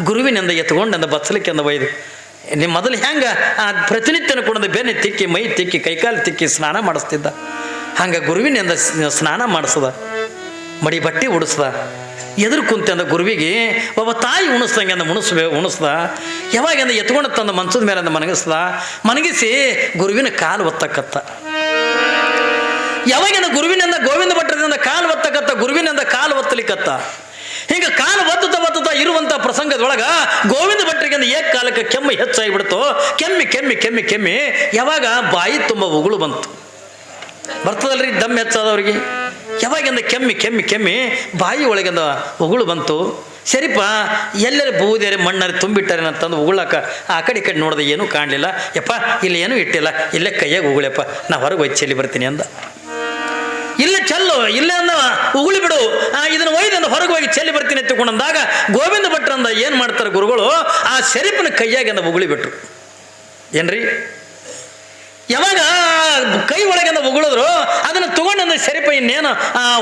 Speaker 1: ಗುರುವಿನಿಂದ ಎತ್ಕೊಂಡು ಅಂದ ಬತ್ಸಲಿಕ್ಕೆ ಅಂದ ಒಯ್ದು. ನಿಮ್ಮ ಮೊದಲು ಹೆಂಗೆ ಆ ಪ್ರತಿನಿತ್ಯನ ಕೊಡದ ಬೆನ್ನೆ ತಿಕ್ಕಿ, ಮೈ ತಿಕ್ಕಿ, ಕೈಕಾಲು ತಿಕ್ಕಿ ಸ್ನಾನ ಮಾಡಿಸ್ತಿದ್ದ. ಹಂಗೆ ಗುರುವಿನಿಂದ ಸ್ನಾನ ಮಾಡಿಸ್ದ. ಮಡಿ ಬಟ್ಟೆ ಉಡಿಸ್ದ. ಎದುರು ಕುಂತಂದ ಗುರುವಿಗೆ, ಒಬ್ಬ ತಾಯಿ ಉಣಿಸ್ದಂಗೆ ಅಂದ ಉಣಿಸ್ಬೇ ಉಣಿಸ್ದ. ಯಾವಾಗಿಂದ ಎತ್ಕೊಂಡು ತಂದ ಮನ್ಸದ ಮೇಲೆ ಅಂದ ಮನಗಿಸ್ದ. ಮನಗಿಸಿ ಗುರುವಿನ ಕಾಲು ಒತ್ತಕ್ಕತ್ತ ಯಾವಾಗಿಂದ ಗುರುವಿನಿಂದ, ಗೋವಿಂದ ಭಟ್ಟರಿಂದ ಕಾಲು ಒತ್ತಕತ್ತ, ಗುರುವಿನಿಂದ ಕಾಲು ಒತ್ತಲಿಕ್ಕತ್ತ ಹಿಂಗೆ ಕಾಲು ಒತ್ತುತ್ತ ಒತ್ತುತ್ತಾ ಇರುವಂಥ ಪ್ರಸಂಗದೊಳಗ ಗೋವಿಂದ ಭಟ್ಟರಿಗೆ ಏಕ ಕಾಲಕ್ಕೆ ಕೆಮ್ಮು ಹೆಚ್ಚಾಗಿಬಿಡ್ತು. ಕೆಮ್ಮಿ ಕೆಮ್ಮಿ ಕೆಮ್ಮಿ ಕೆಮ್ಮಿ ಯಾವಾಗ ಬಾಯಿ ತುಂಬ ಉಗುಳು ಬಂತು. ಬರ್ತದಲ್ರಿ ದಮ್ ಹೆಚ್ಚಾದವ್ರಿಗೆ? ಯಾವಾಗಿಂದ ಕೆಮ್ಮಿ ಕೆಮ್ಮಿ ಕೆಮ್ಮಿ ಬಾಯಿ ಒಳಗಿಂದ ಉಗುಳು ಬಂತು. ಸರಿಪ, ಎಲ್ಲರ ಬೂದೇರಿ ಮಣ್ಣರಿ ತುಂಬಿಟ್ಟಾರೆ ಅಂತಂದು ಉಗುಳಾಕ ಆ ಕಡೆ ಈ ಕಡೆ ನೋಡಿದೆ ಏನೂ ಕಾಣಲಿಲ್ಲ. ಯಪ್ಪ, ಇಲ್ಲಿ ಏನೂ ಇಟ್ಟಿಲ್ಲ. ಇಲ್ಲೇ ಕೈಯಾಗ ಉಗುಳಪ್ಪ. ನಾ ಹೊರಗೆ ಹೊಚ್ಚಲ್ಲಿ ಚೆಲ್ಲಿ ಬರ್ತೀನಿ ಅಂದ. ಇಲ್ಲೇ ಚೆಲ್ಲು, ಇಲ್ಲೇ ಅಂದ, ಉಗುಳಿ ಬಿಡು. ಇದನ್ನು ಒಯ್ದಿಂದ ಹೊರಗೆ ಹೋಗಿ ಚೆಲ್ಲಿ ಬರ್ತೀನಿ ಎತ್ತಿಕೊಂಡಂದಾಗ ಗೋವಿಂದ ಭಟ್ರಂದ ಏನು ಮಾಡ್ತಾರೆ ಗುರುಗಳು? ಆ ಶರೀಫನ ಕೈಯಾಗಿಂದ ಉಗುಳಿ ಬಿಟ್ರು. ಏನ್ರಿ? ಯಾವಾಗ ಕೈ ಒಳಗಿಂದ ಉಗುಳಿದ್ರು, ಅದನ್ನ ತಗೊಂಡಂದ ಶರೀಫ, ಇನ್ನೇನು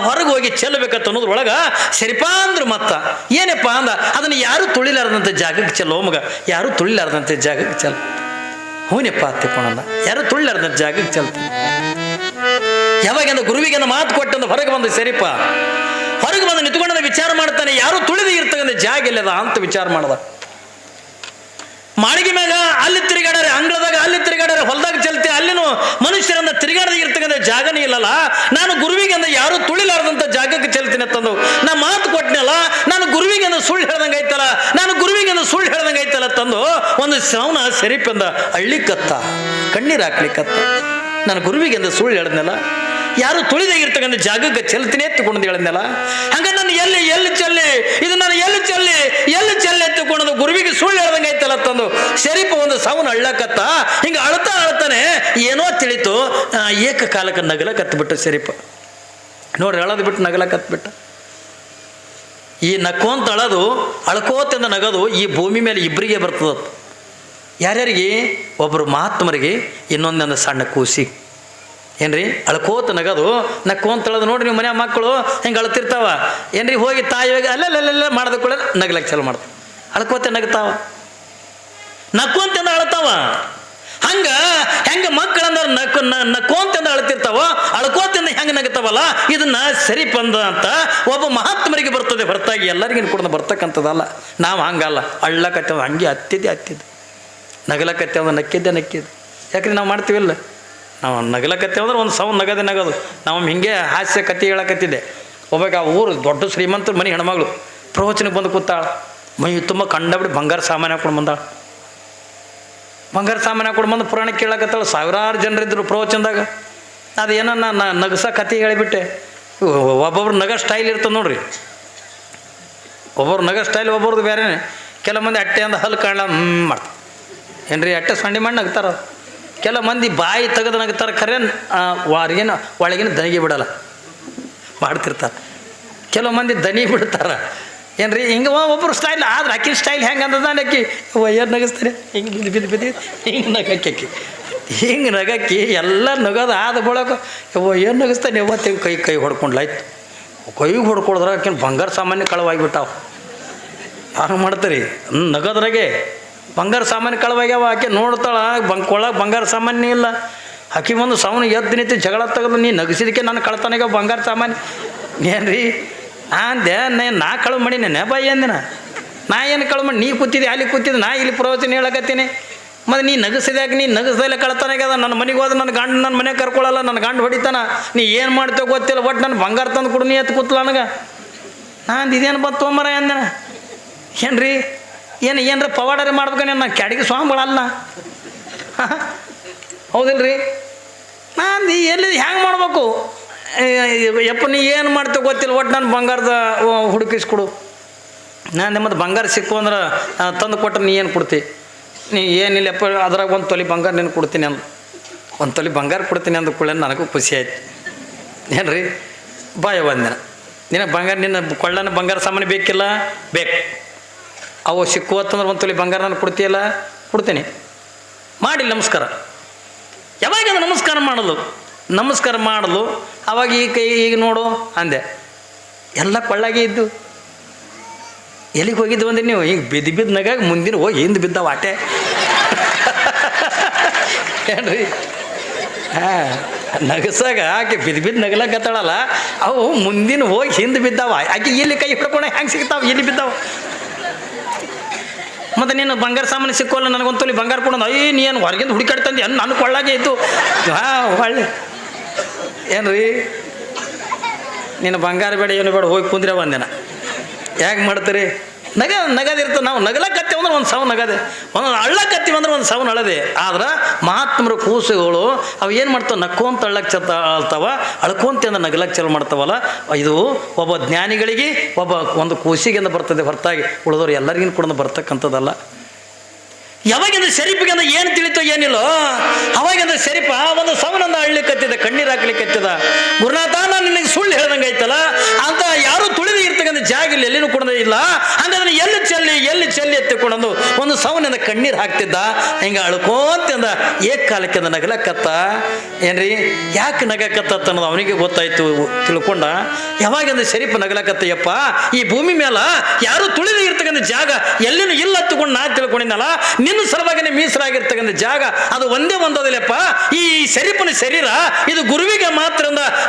Speaker 1: ಹೊರಗೆ ಹೋಗಿ ಚೆಲ್ಲಬೇಕಂತ ಅನ್ನೋದ್ರೊಳಗ ಶರೀಫ ಅಂದ್ರು ಮತ್ತ. ಏನಪ್ಪ? ಅಂದ, ಅದನ್ನ ಯಾರು ತುಳಿಲಾರ್ದಂಥ ಜಾಗಕ್ಕೆ ಚೆಲ್ಲೋ ಮಗ, ಯಾರು ತುಳಿಲಾರ್ದಂಥ ಜಾಗಕ್ಕೆ ಚೆಲ್ಲ. ಹೂನಪ್ಪ ತಿಳ್ಕೊಂಡ ಯಾರು ತುಳಿಲಾರ್ದಂಥ ಜಾಗಕ್ಕೆ ಚೆಲ್ತೀನಿ ಯಾವಾಗಿಂದ ಗುರುವಿಗೆ ಮಾತು ಕೊಟ್ಟಂದು ಹೊರಗೆ ಬಂದ ಸರಿಪ? ಹೊರಗೆ ಬಂದು ನಿಂತ್ಕೊಂಡ ವಿಚಾರ ಮಾಡ್ತಾನೆ, ಯಾರು ತುಳಿದು ಇರ್ತಕ್ಕಂಥ ಜಾಗ ಇಲ್ಲದ ಅಂತ ವಿಚಾರ ಮಾಡ್ದ. ಮಾಳಿಗೆ ಮ್ಯಾಗ ಅಲ್ಲಿ ತಿರುಗಾಡಾರೆ ಅಂಗಳದಾಗ ಅಲ್ಲಿ ತಿರುಗಾಡಾರೆ ಹೊಲದಾಗ ಚಲ್ತಿ, ಅಲ್ಲಿನೂ ಮನುಷ್ಯರನ್ನ ತಿರುಗಾಡದೆ ಇರ್ತಕ್ಕಂಥ ಜಾಗನೇ ಇಲ್ಲಲ್ಲ? ನಾನು ಗುರುವಿಗೆ ಅಂದ ಯಾರು ತುಳಿಲಾರದಂತ ಜಾಗಕ್ಕೆ ಚೆಲ್ತೀನಿ ಅಂತಂದು ನಾ ಮಾತು ಕೊಟ್ಟನಲ್ಲ ನಾನು ಗುರುವಿಗೆ ಅಂದ ಸುಳ್ಳು ಹೇಳ್ದಂಗೆ ಐತಲ್ಲ ನಾನು ಗುರುವಿಗೆ ಅಂದ ಸುಳ್ಳು ಹೇಳ್ದಂಗೆ ಐತಲ್ಲ ತಂದು ಒಂದು ಸೌನ ಸೆರಿಪಂದ ಅಳ್ಳಿಕತ್ತ, ಕಣ್ಣೀರು ಹಾಕ್ಲಿಕ್ಕತ್ತ ನಾನು ಗುರುವಿಗೆ ಅಂದ ಸುಳ್ಳು ಹೇಳದ್ನಲ್ಲ? ಯಾರು ತುಳಿದಾಗಿರ್ತಕ್ಕಂಥ ಜಾಗಕ್ಕೆ ಚೆಲ್ತೀನಿ ಎತ್ತುಕೊಂಡು ಹೇಳಿದ್ನಲ್ಲ? ಹಂಗ ನಾನು ಎಲ್ಲಿ ಎಲ್ಲಿ ಚೆಲ್ಲಿ, ಇದು ನಾನು ಎಲ್ಲಿ ಚೆಲ್ಲಿ ಎಲ್ಲಿ ಚೆಲ್ಲಿ ಎತ್ತುಕೊಂಡು ಗುರುವಿಗೆ ಸುಳ್ಳು ಹೇಳ್ದಂಗೆ ಐತಲ್ಲ ತಂದು. ಒಂದು ಸಾವನ್ನ ಅಳ್ಳಕತ್ತ, ಹಿಂಗೆ ಅಳ್ತಾ ಅಳ್ತಾನೆ, ಏನೋ ತಿಳಿತು ಕಾಲಕ್ಕೆ ಏಕಕಾಲಕ್ಕೆ ನಗಲಕತ್ಬಿಟ್ಟು ಶರೀಫ ನೋಡ್ರಿ, ಅಳದ್ ಬಿಟ್ಟು ನಗಲಕತ್ಬಿಟ್ಟ ಈ ನಕ್ಕೋಂತ ಅಳದು ಅಳ್ಕೋತಿಂದ ನಗದು, ಈ ಭೂಮಿ ಮೇಲೆ ಇಬ್ಬರಿಗೆ ಬರ್ತದ ಯಾರ್ಯಾರಿಗೆ? ಒಬ್ಬರು ಮಹಾತ್ಮರಿಗೆ, ಇನ್ನೊಂದೊಂದು ಸಣ್ಣ ಕೂಸಿ. ಏನ್ರಿ? ಅಳ್ಕೋತ ನಗದು ನಕ್ಕೋಂತಳದು ನೋಡ್ರಿ ನಿಮ್ಮ ಮನೆ ಮಕ್ಕಳು, ಹಿಂಗೆ ಅಳ್ತಿರ್ತಾವ? ಏನ್ರಿ ಹೋಗಿ ತಾಯಿ ಹೋಗಿ ಅಲ್ಲಲ್ಲ ಮಾಡಿದ ಕೂಡ ನಗ್ಲಕ್ಕೆ ಚಾಲು ಮಾಡ್ತಾವ. ಅಳ್ಕೋತ ನಗ್ತಾವ. ನಕ್ಕೊಂತಂದ ಅಳ್ತಾವ? ಹಂಗ, ಹೆಂಗ ಮಕ್ಕಳಂದ್ರೆ ನಕ್ಕು ನಕ್ಕೊಂತಂದ ಅಳ್ತಿರ್ತಾವ ಅಳ್ಕೋತಿಂದ ಹೆಂಗ ನಗ್ತಾವಲ್ಲ, ಇದನ್ನ ಸರಿ ಬಂದ ಅಂತ ಒಬ್ಬ ಮಹಾತ್ಮರಿಗೆ ಬರ್ತದೆ ಹೊರತಾಗಿ ಎಲ್ಲರಿಗೂ ಕೂಡ ಬರ್ತಕ್ಕಂಥದ್ದಲ್ಲ. ನಾವು ಹಂಗಲ್ಲ ಅಳ್ಳಕತ್ತೇವ ಹಂಗೆ ಹತ್ತಿದ್ದೆ ಹತ್ತಿದ್ದು ಅಂದ್ರೆ ನಕ್ಕಿದ್ದೆ ನಕ್ಕಿದ್ದೆ. ಯಾಕ್ರಿ ನಾವು ಮಾಡ್ತೀವಿಲ್ಲ ನಾವು ನಗಲಕತ್ತೆ ಅಂದ್ರೆ ಒಂದು ಸೌಂಡ್ ನಗದೆ ನಗೋದು ನಾವು ಹಿಂಗೆ ಹಾಸ್ಯ ಕತೆ ಹೇಳಕತ್ತಿದ್ದೆ. ಒಬ್ಬಾಗ ಆ ಊರು ದೊಡ್ಡ ಶ್ರೀಮಂತ ಮನೆ ಹೆಣ್ಮಗಳು ಪ್ರವಚನಕ್ಕೆ ಬಂದು ಕೂತಾಳ. ಮೈ ತುಂಬ ಕಂಡಬಿಡಿ ಬಂಗಾರ ಸಾಮಾನು ಹಾಕೊಂಡು ಬಂದಾಳ. ಬಂಗಾರ ಸಾಮಾನು ಹಾಕೊಂಡು ಬಂದು ಪುರಾಣ ಕೇಳಕತ್ತಾಳ. ಸಾವಿರಾರು ಜನರಿದ್ರು ಪ್ರವಚನದಾಗ. ಅದು ಏನನ್ನ ನಾ ನಗಸ ಕತೆ ಹೇಳಿಬಿಟ್ಟೆ. ಒಬ್ಬೊಬ್ರು ನಗ ಸ್ಟೈಲ್ ಇರ್ತದೆ ನೋಡ್ರಿ. ಒಬ್ಬರು ನಗ ಸ್ಟೈಲ್ ಒಬ್ಬರದು ಬೇರೆನೆ. ಕೆಲ ಮಂದಿ ಅಟ್ಟೆ ಅಂದ ಹಲ್ಲು ಕಾಣ ಮಾಡ್ತಾರೆ ಏನ್ರಿ ಅಟ್ಟ ಸೊಂಡಿ ಮಣ್ಣು ನಗ್ತಾರ ಕೆಲ ಮಂದಿ ಬಾಯಿ ತೆಗೆದು ನಗ್ತಾರೆ ಖರೆ ವಾರಿಗೇನು ಒಳಗಿನ ದನಿಗೆ ಬಿಡಲ್ಲ. ಮಾಡ್ತಿರ್ತಾರೆ. ಕೆಲವು ಮಂದಿ ದನಿ ಬಿಡ್ತಾರ. ಏನ್ರಿ, ಹಿಂಗೆ ಒಬ್ಬರು ಸ್ಟೈಲ್ ಆದ್ರೆ ಅಕ್ಕಿ ಸ್ಟೈಲ್ ಹೆಂಗೆ ಅಂದದ ಆಕಿ ಏನು ನಗಿಸ್ತಾರೆ? ಹಿಂಗೆ ಬಿದ್ದು ಬಿದ್ದು ಬಿದ್ದು ಹಿಂಗೆ ನಗಕ್ಕೆ ಆಕಿ ಹಿಂಗೆ ನಗಕ್ಕಿ ಎಲ್ಲ ನಗೋದು ಆದ ಬಳಕ ಯವ್ವ ಏನು ನಗಿಸ್ತಾನೆ ತೆಗೆ ಕೈ ಕೈ ಹೊಡ್ಕೊಂಡ್ಲಾಯ್ತು ಕೈಗೆ ಹೊಡ್ಕೊಳಿದ್ರೆ ಆಕಿನ ಬಂಗಾರ ಸಾಮಾನ್ಯ ಕಳವಾಗಿಬಿಟ್ಟಾವ ಯಾರು ಮಾಡ್ತಾರೆ? ನಗದ್ರಾಗೆ ಬಂಗಾರ ಸಾಮಾನು ಕಳವಾಗ್ಯಾವ, ಆಕೆ ನೋಡ್ತಾಳ ಬಂಕ್ ಬಂಗಾರ ಸಾಮಾನ್ಯ ಇಲ್ಲ. ಆಕೆ ಒಂದು ಸಾವನು ಎದ್ದು ನಿಂತು ಜಗಳ ತೆಗೆದು, ನೀ ನಗಸಿದಕ್ಕೆ ನಾನು ಕಳ್ತನಾಗ ಬಂಗಾರ ಸಾಮಾನ್ಯ? ಏನ್ರಿ ಅಂದೆ, ನೈ ನಾ ಕಳು ಮಾಡಿ ನೆನೆ ಬಾಯಿ ಅಂದಿನ. ನಾ ಏನು ಕಳು ಮಾಡಿ ನೀ ಕೂತಿದ್ದೆ, ಅಲ್ಲಿ ಕೂತಿದ್ದೆ, ನಾ ಇಲ್ಲಿ ಪ್ರವಚನ ಹೇಳಕತ್ತೀನಿ. ಮತ್ತು ನೀ ನಗಸಿದಾಗ ನೀ ನಗಸದಲ್ಲೇ ಕಳ್ತಾನಾಗ್ಯದ ನನ್ನ ಮನೆಗೆ ಹೋದ ನನ್ನ ಗಂಡ ನನ್ನ ಮನೆಗೆ ಕರ್ಕೊಳ್ಳಲ್ಲ ನನ್ನ ಗಂಡ ಹೊಡಿತಾನ. ನೀ ಏನು ಮಾಡ್ತೇವೆ ಗೊತ್ತಿಲ್ಲ ಒಟ್ಟು ನನ್ನ ಬಂಗಾರ ತಂದು ಕೊಡು, ನೀ ಎತ್ತು ಕೂತ್ಲ ನನಗೆ. ನಾನು ಇದೇನು ಬಂತು ಅಂದೆ ಅಂದನ? ಏನ್ರಿ ಏನು ಏನರ ಪವಾಡರೆ ಮಾಡ್ಬೇಕನೆ ನಾನು ಕೆಡಗಿ ಸ್ವಾಮಿಗಳಲ್ಲ. ಹೌದಿಲ್ರಿ? ನಾನು ಎಲ್ಲಿ ಹ್ಯಾಂಗೆ ಮಾಡ್ಬೇಕು? ಯಪ್ಪ, ನೀ ಏನು ಮಾಡ್ತೇವೆ ಗೊತ್ತಿಲ್ಲ ಒಟ್ಟು ನಾನು ಬಂಗಾರದ ಹುಡುಕಿಸ್ಕೊಡು. ನಾನು ನಿಮ್ಮದು ಬಂಗಾರ ಸಿಕ್ಕು ಅಂದ್ರೆ ತಂದು ಕೊಟ್ಟರೆ ನೀ ಏನು ಕೊಡ್ತಿ? ನೀ ಏನಿಲ್ಲಪ್ಪ ಅದ್ರಾಗ ಒಂದು ತೊಲಿ ಬಂಗಾರ ನೀನು ಕೊಡ್ತೀನಿ ಅಂದು. ಒಂದು ತೊಲಿ ಬಂಗಾರ ಕೊಡ್ತೀನಿ ಅಂದ ಕೂಡ ನನಗೂ ಖುಷಿ ಆಯ್ತು. ಏನ್ರಿ? ಬಾಯ ಬಂದಿನ ನಿನ್ನ ಬಂಗಾರ, ನಿನ್ನ ಕೊಳ್ಳನ ಬಂಗಾರ ಸಾಮಾನು ಬೇಕಿಲ್ಲ? ಬೇಕು. ಅವು ಸಿಕ್ಕುವತ್ತಂದ್ರೆ ಒಂದು ತೊಲಿ ಬಂಗಾರ ನಾನು ಕೊಡ್ತೀಯಲ್ಲ? ಕೊಡ್ತೀನಿ. ಮಾಡಿ ನಮಸ್ಕಾರ. ಯಾವಾಗ ನಮಸ್ಕಾರ ಮಾಡಲು? ನಮಸ್ಕಾರ ಮಾಡಲು, ಅವಾಗ ಈ ಕೈ ಈಗ ನೋಡು ಅಂದೆ. ಎಲ್ಲ ಕೊಳ್ಳಾಗೆ ಇದ್ದು. ಎಲ್ಲಿಗೆ ಹೋಗಿದ್ದು ಅಂದ್ರೆ ನೀವು? ಈಗ ಬಿದ್ದು ಬಿದ್ದು ನಗಾಗ ಮುಂದಿನ ಹೋಗಿ ಹಿಂದೆ ಬಿದ್ದಾವ ಆಟೆ ಏನ್ರಿ? ಹಾಂ, ನಗಸಾಗ ಆಕೆ ಬಿದ್ದು ಬಿದ್ದು ನಗಲಕ್ಕತ್ತಾಳಲ್ಲ ಅವು ಮುಂದಿನ ಹೋಗಿ ಹಿಂದೆ ಬಿದ್ದಾವ. ಆಕೆ ಎಲ್ಲಿ ಕೈ ಹಿಡ್ಕೊಂಡೆ ಹೆಂಗೆ ಸಿಗ್ತಾವ? ಎಲ್ಲಿ ಬಿದ್ದಾವ. ಮತ್ತು ನೀನು ಬಂಗಾರ ಸಾಮಾನು ಸಿಕ್ಕೋಲ್ಲ ನನಗೊಂತಲ್ಲಿ ತೊಲಿ ಬಂಗಾರ ಕೊಡೋದು ಅಯ್ಯ ನೀನು ಹೊರಗಿಂದ ಹುಡುಕಾಡ್ತಂದು ಏನು ನನ್ನ ಕೊಳ್ಳಾಗೆ ಇತ್ತು ಹಾ ಒಳ್ಳೆ ಏನು ರೀ ನೀನು ಬಂಗಾರ ಬೇಡ, ಏನು ಬೇಡ, ಹೋಗಿ ಕುಂದ್ರೆ ಬಂದೇನ ಯಾಕೆ ಮಾಡ್ತೀರಿ? ನಗ ನಗದಿರ್ತದೆ ನಾವು ನಗಲಕತ್ತೀವಿ ಅಂದ್ರೆ ಒಂದು ಸಾವು ನಗದೆ. ಒಂದೊಂದು ಅಳ್ಳಕತ್ತೀವಿ ಅಂದ್ರೆ ಒಂದು ಸಾವು ಅಳದೆ ಆದ್ರೆ ಮಹಾತ್ಮರ ಕೂಸುಗಳು ಅವು ಏನು ಮಾಡ್ತಾವೆ? ನಕ್ಕೊಂತ ಅಳ್ಳಕ್ಕೆ ಚತ್ತ ಅಳ್ತಾವ. ಅಳ್ಕೊಂತ ಅಂದ್ರೆ ನಗಲಕ್ಕೆ ಚಲೋ ಮಾಡ್ತಾವಲ್ಲ. ಇದು ಒಬ್ಬ ಜ್ಞಾನಿಗಳಿಗೆ ಒಬ್ಬ ಒಂದು ಕೂಸಿಗೆಂದು ಬರ್ತದೆ ಹೊರತಾಗಿ ಉಳಿದವರು ಎಲ್ಲರಿಗಿನ ಕೂಡ ಬರ್ತಕ್ಕಂಥದ್ದಲ್ಲ. ಯಾವಾಗಿಂದ ಶರೀಫಿಗೆ ಅಂದ್ರೆ ಏನು ತಿಳಿತೋ ಏನಿಲ್ಲೋ, ಅವಾಗಿಂದ ಶರೀಫ ಒಂದು ಸವನನ್ನ ಅಳ್ಲಿಕ್ಕತ್ತಿದ ಕಣ್ಣೀರು ಹಾಕ್ಲಿಕ್ಕತ್ತಿದ ಗುರುನಾಥ ನಾನು ನಿನಗೆ ಸುಳ್ಳು ಹೇಳ್ದಂಗೆ ಐತಲ್ಲ ಅಂತ ಯಾರು ತುಳಿದು ಇರ್ತಕ್ಕಂಥ ಜಾಗ ಇಲ್ಲಿ ಎಲ್ಲಿನೂ ಕೂಡ ಇಲ್ಲ. ಹಂಗಂದ್ರೆ ಎಲ್ಲಿ ಚೆಲ್ಲಿ ಎಲ್ಲಿ ಚೆಲ್ಲಿ ಎತ್ತಿಕೊಂಡು ಒಂದು ಸವನಿಂದ ಕಣ್ಣೀರು ಹಾಕ್ತಿದ್ದ? ಹಿಂಗೆ ಅಳ್ಕೊಂತಿಂದ ಏಕಾಲಕ್ಕೆ ಕಾಲಕ್ಕೆ ನಗಲಕ್ಕತ್ತ. ಏನ್ರಿ? ಯಾಕೆ ನಗಕತ್ತ ಅನ್ನೋದು ಅವನಿಗೆ ಗೊತ್ತಾಯ್ತು, ತಿಳ್ಕೊಂಡ. ಯಾವಾಗಿಂದ ಶರೀಫ್ ನಗಲಕತ್ತಯ್ಯಪ್ಪ ಈ ಭೂಮಿ ಮೇಲೆ ಯಾರು ತುಳಿದು ಇರ್ತಕ್ಕಂಥ ಜಾಗ ಎಲ್ಲಿನೂ ಇಲ್ಲ ಹತ್ತುಕೊಂಡು ನಾ ತಿಳ್ಕೊಂಡಿದ್ದಲ್ಲ ನಿನ್ನ ಸಲುವಾಗಿನೇ ಮೀಸಲಾಗಿರ್ತಕ್ಕಂಥ ಜಾಗ ಅದು ಒಂದೇ ಒಂದೋದಿಲ್ಲಪ್ಪ ಈ ಶರೀಪನ ಶರೀರ, ಇದು ಗುರುವಿಗೆ ಮಾತ್ರ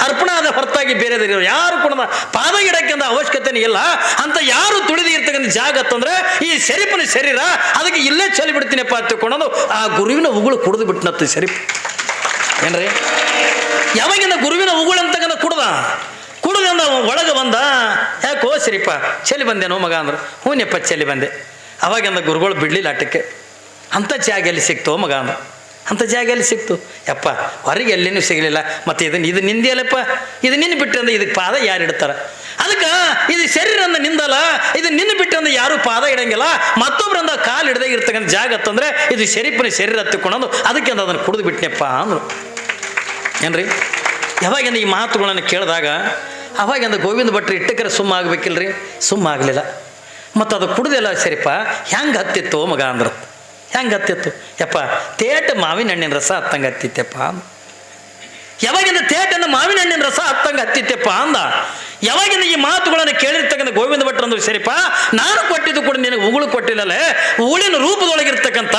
Speaker 1: ಅರ್ಪಣ ಆದ ಹೊರತಾಗಿ ಬೇರೆ ಯಾರು ಕೂಡ ಪಾದ ಗಿಡಕ್ಕೆ ಅಂದ ಅವಶ್ಯಕತೆನೇ ಇಲ್ಲ. ಅಂತ ಯಾರು ತುಳಿದು ಇರ್ತಕ್ಕಂಥ ಜಾಗ ಅಂತಂದ್ರೆ ಈ ಶರೀಪನ ಶರೀರ, ಅದಕ್ಕೆ ಇಲ್ಲೇ ಚೆಲ್ಲಿ ಬಿಡ್ತೀನಪ್ಪ ತಿಳ್ಕೊಂಡು ಆ ಗುರುವಿನ ಉಗುಳು ಕುಡಿದು ಬಿಟ್ಟನತ್ತ ಶರೀಫ್. ಏನ್ರಿ? ಯಾವಾಗಿಂದ ಗುರುವಿನ ಉಗುಳು ಅಂತಕ್ಕಂಥ ಕುಡ್ದ? ಅವ ಒಳಗೆ ಬಂದ, ಯಾಕೋ ಸರಿಪ್ಪ, ಚೆಲ್ಲಿ ಬಂದೇನೋ ಮಗ ಅಂದ್ರೆ. ಹೂನ್ಯಪ್ಪ, ಚೆಲ್ಲಿ ಬಂದೆ. ಅವಾಗಿಂದ ಗುರುಗಳು ಬಿಡಲಿಲ್ಲ ಆಟಕ್ಕೆ. ಅಂಥ ಜಾಗ ಎಲ್ಲಿ ಸಿಕ್ತೋ ಮಗ ಅಂದ ಅಂಥ ಜಾಗ ಎಲ್ಲಿ ಸಿಕ್ತು. ಯಪ್ಪ, ಹೊರಗೆ ಎಲ್ಲಿನೂ ಸಿಗಲಿಲ್ಲ. ಮತ್ತು ಇದನ್ನ ಇದು ನಿಂದಿಯಲ್ಲಪ್ಪ. ಇದು ನಿನ್ನ ಬಿಟ್ಟು ಅಂದ್ರೆ ಇದಕ್ಕೆ ಪಾದ ಯಾರು ಇಡ್ತಾರೆ? ಅದಕ್ಕೆ, ಇದು ಶರೀರ ಅಂದ ನಿಂದಲ್ಲ. ಇದು ನಿನ್ನ ಬಿಟ್ಟು ಅಂದ್ರೆ ಯಾರು ಪಾದ ಇಡಂಗಿಲ್ಲ. ಮತ್ತೊಬ್ಬರಂದ ಕಾಲು ಹಿಡ್ದಾಗ ಇರ್ತಕ್ಕಂಥ ಜಾಗ ಅಂತಂದ್ರೆ ಇದು ಶರೀಫನ ಶರೀರ ಹತ್ತಿಕೊಂಡು ಅದಕ್ಕೆ ಅಂದ ಅದನ್ನು ಕುಡಿದು ಬಿಟ್ಟನಪ್ಪ ಅಂದರು. ಏನ್ರಿ? ಯಾವಾಗಿಂದ ಈ ಮಾತುಗಳನ್ನು ಕೇಳಿದಾಗ ಅವಾಗಿಂದ ಗೋವಿಂದ ಭಟ್ರು ಇಟ್ಟಕ್ಕರೆ ಸುಮ್ಮ ಆಗ್ಬೇಕಿಲ್ರಿ? ಸುಮ್ಮ ಆಗಲಿಲ್ಲ. ಮತ್ತು ಅದು ಕುಡ್ದಿಲ್ಲ ಸರಿಪ್ಪ ಹೆಂಗೆ ಹತ್ತಿತ್ತು ಮಗ ಅಂದ್ರ? ಹೆಂಗೆ ಹತ್ತಿತ್ತು? ಯಪ್ಪ, ತೇಟ ಮಾವಿನ ಹಣ್ಣಿನ ರಸ ಹತ್ತಂಗೆ ಹತ್ತಿತ್ತಪ್ಪ ಅಂದ. ಯಾವಾಗಿಂದ ತೇಟನ್ನು ಮಾವಿನ ಹಣ್ಣಿನ ರಸ ಹತ್ತಂಗೆ ಹತ್ತಿತ್ತಪ್ಪ ಅಂದ? ಯಾವಾಗಿಂದ ಈ ಮಾತುಗಳನ್ನು ಕೇಳಿರ್ತಕ್ಕಂಥ ಗೋವಿಂದ ಭಟ್ರು ಅಂದ್ರು ಸರಿಪ ನಾನು ಕೊಟ್ಟಿದ್ದು ಕೂಡ ನಿನಗೆ ಉಗುಳು ಕೊಟ್ಟಿಲ್ಲಲೇ? ಉಗುಳಿನ ರೂಪದೊಳಗಿರ್ತಕ್ಕಂಥ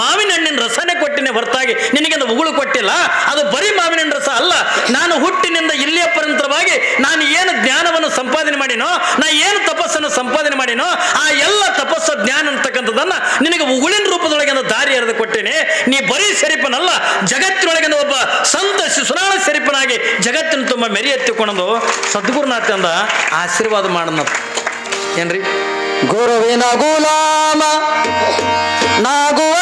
Speaker 1: ಮಾವಿನ ಹಣ್ಣಿನ ರಸನೇ ಕೊಟ್ಟಿನ ಹೊರತಾಗಿ ನಿನಗೆ ಅದು ಉಗುಳು ಕೊಟ್ಟಿಲ್ಲ? ಅದು ಬರೀ ಮಾವಿನ ರಸ ಅಲ್ಲ. ನಾನು ಹುಟ್ಟಿನಿಂದ ಇಲ್ಲಿಯ ಪರ್ಯಂತರವಾಗಿ ನಾನು ಏನು ಜ್ಞಾನವನ್ನು ಸಂಪಾದನೆ ಮಾಡಿನೋ, ನಾ ಏನು ತಪಸ್ಸನ್ನು ಸಂಪಾದನೆ ಮಾಡಿನೋ, ಆ ಎಲ್ಲ ತಪಸ್ಸು ಜ್ಞಾನ ಅಂತಕ್ಕಂಥದ್ದನ್ನು ನಿನಗೆ ಉಗುಳಿನ ರೂಪದೊಳಗೆ ದಾರಿ ಎರೆದು ಕೊಟ್ಟೇನೆ. ನೀ ಬರೀ ಸರಿಪನಲ್ಲ, ಜಗತ್ತಿನೊಳಗಿನ ಒಬ್ಬ ಸಂತ ಸುನಾಳ ಸರಿಪನಾಗಿ ಜಗತ್ತಿನ ತುಂಬ ಎತ್ತಿಕೊಂಡು ಸದ್ಗುರುನಾಥ ಅಂದ ಆಶೀರ್ವಾದ ಮಾಡನ ಏನ್ರಿ?
Speaker 2: ಗುರುವಿನ ಗುಲಾಮ ನಾಗುವ